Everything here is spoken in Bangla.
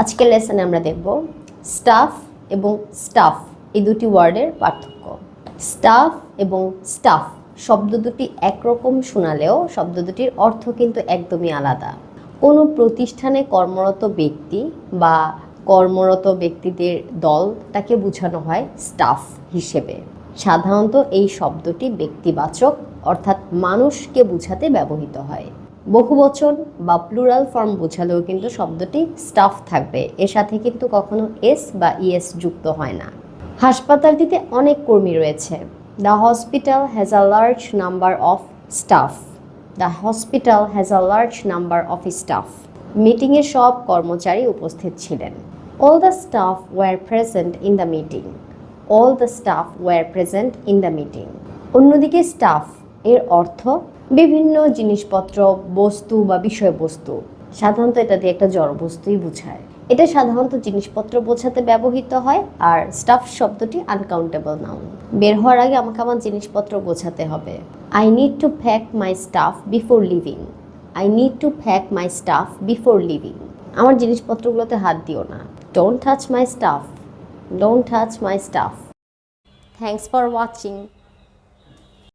আজকের লেসনে আমরা দেখব স্টাফ এবং স্টাফ এই দুটি ওয়ার্ডের পার্থক্য। স্টাফ এবং স্টাফ শব্দ দুটি একরকম শোনালেও শব্দ দুটির অর্থ কিন্তু একদমই আলাদা। কোনো প্রতিষ্ঠানে কর্মরত ব্যক্তি বা কর্মরত ব্যক্তিদের দল তাকে বোঝানো হয় স্টাফ হিসেবে। সাধারণত এই শব্দটি ব্যক্তিবাচক অর্থাৎ মানুষকে বোঝাতে ব্যবহৃত হয়। বহুবচন বা প্লুরাল ফর্ম বোঝালেও কিন্তু শব্দটি স্টাফ থাকবে। এর সাথে কিন্তু কখনো এস বা ইএস যুক্ত হয় না। হাসপাতালটিতে অনেক কর্মী রয়েছে। The hospital has a large number of staff the hospital has a large number of staff মিটিংয়ে সব কর্মচারী উপস্থিত ছিলেন। All the staff were present in the meeting all the staff were present in the meeting অন্যদিকে স্টাফ এর অর্থ বিভিন্ন জিনিসপত্র, বস্তু বা বিষয়বস্তু। সাধারণত এটা দিয়ে একটা জড়বস্তুই বোঝায়। এটা সাধারণত জিনিসপত্র বোঝাতে ব্যবহৃত হয় আর স্টাফ শব্দটি আনকাউন্টেবল নাউন বের হওয়ার আগে আমাকে আমার জিনিসপত্র বোঝাতে হবে। I need to pack my stuff before leaving I need to pack my stuff before leaving আমার জিনিসপত্রগুলোতে হাত দিও না। Don't touch my stuff don't touch my stuff thanks for watching